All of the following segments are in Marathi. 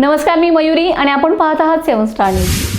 नमस्कार मी मयुरी आणि आपण पाहत आहात सेवन स्टार न्यूज.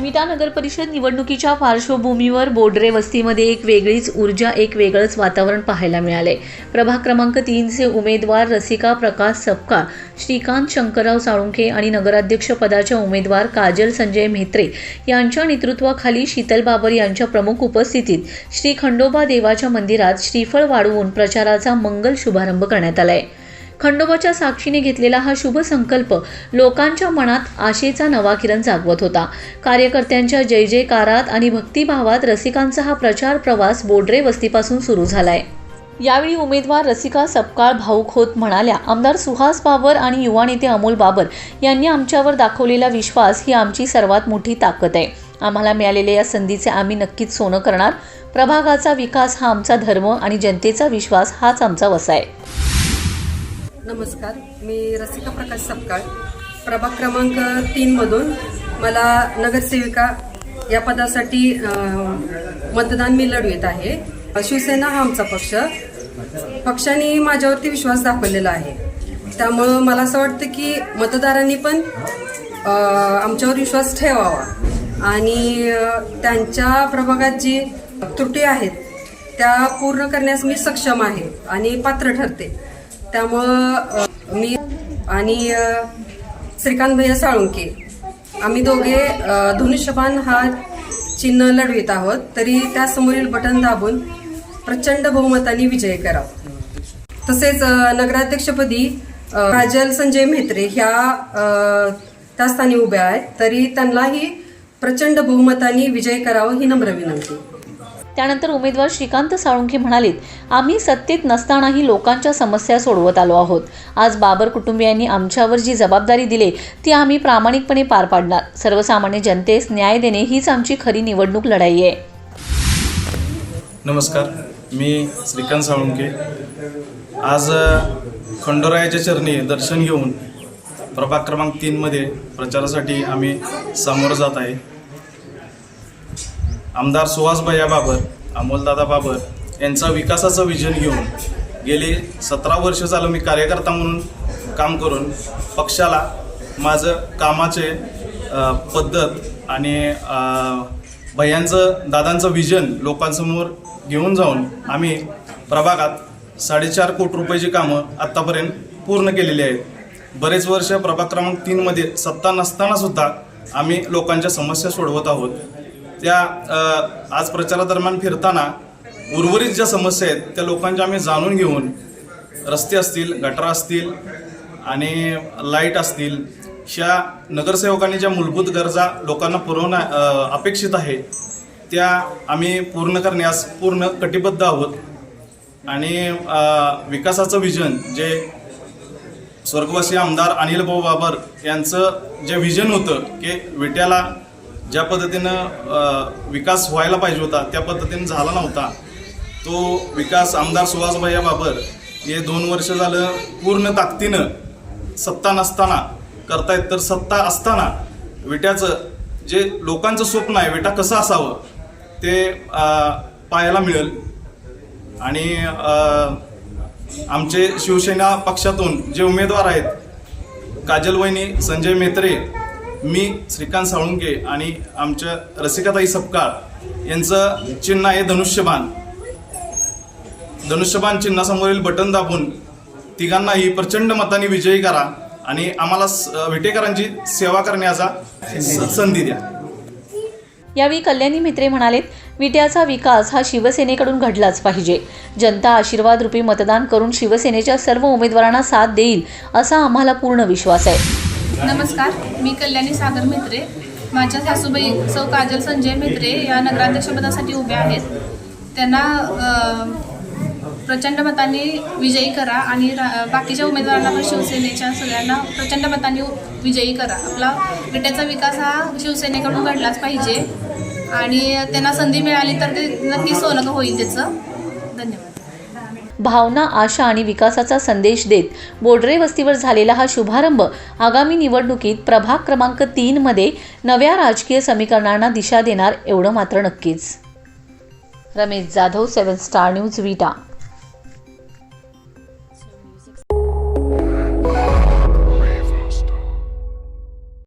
विटा नगर परिषद निवडणुकीच्या पार्श्वभूमीवर बोडरे वस्तीमध्ये एक वेगळीच ऊर्जा एक वेगळंच वातावरण पाहायला मिळाले प्रभाग क्रमांक तीनचे उमेदवार रसिका प्रकाश सपकाळ श्रीकांत शंकरराव साळुंखे आणि नगराध्यक्ष पदाच्या उमेदवार काजल संजय म्हेत्रे यांच्या नेतृत्वाखाली शीतल बाबर यांच्या प्रमुख उपस्थितीत श्री खंडोबा देवाच्या मंदिरात श्रीफळ वाढवून प्रचाराचा मंगल शुभारंभ करण्यात आला आहे खंडोबाच्या साक्षीने घेतलेला हा शुभ संकल्प लोकांच्या मनात आशेचा नवा किरण जागवत होता. कार्यकर्त्यांच्या जय जयकारात आणि भक्तिभावात रसिकांचा हा प्रचार प्रवास बोडरे वस्तीपासून सुरू झालाय. यावेळी उमेदवार रसिका सपकाळ भाऊक होत म्हणाल्या आमदार सुहास बाबर आणि युवा नेते अमोल बाबर यांनी आमच्यावर दाखवलेला विश्वास ही आमची सर्वात मोठी ताकद आहे. आम्हाला मिळालेल्या या संधीचे आम्ही नक्कीच सोनं करणार. प्रभागाचा विकास हा आमचा धर्म आणि जनतेचा विश्वास हाच आमचा वसा आहे. नमस्कार. मी रसिका प्रकाश सपकाळ. प्रभाग क्रमांक तीनमधून मला नगरसेविका या पदासाठी मतदान मी लढवित आहे. शिवसेना हा आमचा पक्ष. पक्षाने माझ्यावरती विश्वास दाखवलेला आहे. त्यामुळं मला असं वाटतं की मतदारांनी पण आमच्यावर विश्वास ठेवावा. आणि त्यांच्या प्रभागात जी त्रुटी आहेत त्या पूर्ण करण्यास मी सक्षम आहे आणि पात्र ठरते. त्यामुळं मी आणि श्रीकांत भैया साळुंके आम्ही दोघे अ, धनुष्यबाण हा चिन्ह लढवित आहोत. तरी त्यासमोरील बटन दाबून प्रचंड बहुमताने विजय करावा तसेच नगराध्यक्षपदी राजल काजल संजय म्हेत्रे ह्या त्या स्थानी उभ्या आहेत. तरी त्यांनाही प्रचंड बहुमताने विजय करावं ही नम्र विनंती. त्यानंतर उमेदवार श्रीकांत साळुंखे म्हणालेत आम्ही सत्तेत नसतानाही लोकांच्या समस्या सोडवत आलो आहोत. आज बाबर कुटुंबियांनी आमच्यावर जी जबाबदारी दिली ती आम्ही प्रामाणिकपणे पार पाडणार. सर्वसामान्य जनतेस न्याय देणे हीच आमची खरी निवडणूक लढाई आहे. नमस्कार मी श्रीकांत साळुंके आज खंडोरायाच्या चरणी दर्शन घेऊन प्रभाग क्रमांक तीनमध्ये प्रचारासाठी आम्ही सामोरं जात आहे. आमदार सुहास भैया बाबर अमोलदादा बाबर यांचा विकासाचं विजन घेऊन गेली सतरा वर्ष झालं मी कार्यकर्ता म्हणून काम करून पक्षाला माझं कामाचे पद्धत आणि अ, भैयांचं दादांचं विजन लोकांसमोर घेऊन जाऊन आम्ही प्रभागात साडेचार कोटी रुपयाची कामं आत्तापर्यंत पूर्ण केलेली आहेत. बरेच वर्ष प्रभाग क्रमांक तीनमध्ये सत्ता नसतानासुद्धा आम्ही लोकांच्या समस्या सोडवत आहोत. त्या आज प्रचारादरम्यान फिरताना उर्वरित ज्या समस्या आहेत त्या लोकांच्या आम्ही जाणून घेऊन रस्ते असतील गटरा असतील आणि लाइट असतील ह्या नगरसेवकांनी ज्या मूलभूत गरजा लोकांना पुरवणं अपेक्षित आहे त्या आम्ही पूर्ण करण्यास पूर्ण कटिबद्ध आहोत. आणि विकासाचं विजन जे स्वर्गवासी आमदार अनिल भाऊ बाबर यांचं जे विजन होतं की विट्याला ज्या पद्धतीनं विकास व्हायला पाहिजे होता त्या पद्धतीनं झाला नव्हता. तो विकास आमदार सुहासभैया बाबर हे दोन वर्ष झालं पूर्ण ताकदीनं सत्ता नसताना करतायत तर सत्ता असताना विट्याचं जे लोकांचं स्वप्न आहे विटा कसं असावं ते पाहायला मिळेल. आणि आमचे शिवसेना पक्षातून जे उमेदवार आहेत काजल वहिनी संजय मेत्रे मी श्रीकांत साळुंके आणि आमच्या रसिकाताई सपकाळ यांचं चिन्ह आहे धनुष्यबाण. धनुष्यबाण चिन्हासमोरील बटन दाबून तिघांनाही प्रचंड मताने विजयी करा आणि आम्हाला विटेकरांची सेवा करण्याचा संधी द्या. यावेळी कल्याणी मित्रे म्हणालेत विट्याचा विकास हा शिवसेनेकडून घडलाच पाहिजे. जनता आशीर्वाद रूपी मतदान करून शिवसेनेच्या सर्व उमेदवारांना साथ देईल असा आम्हाला पूर्ण विश्वास आहे. नमस्कार मी कल्याणी सागर मित्रे माझ्या सासूबाई सौ काजल संजय मित्रे या नगराध्यक्षपदासाठी उभ्या आहेत. त्यांना प्रचंड मताने विजयी करा आणि रा- बाकीच्या उमेदवारांना पण शिवसेनेच्या सगळ्यांना प्रचंड मताने विजयी करा. आपला विट्याचा विकास हा शिवसेनेकडून घडलाच पाहिजे आणि त्यांना संधी मिळाली तर ते नक्की सोनं होईल त्याचं. भावना आशा आणि विकासाचा संदेश देत बोडरे वस्तीवर झालेला हा शुभारंभ आगामी निवडणुकीत प्रभाग क्रमांक तीनमध्ये नव्या राजकीय समीकरणांना दिशा देणार एवढं मात्र नक्कीच. Ramesh Jadhav seven star news Vita.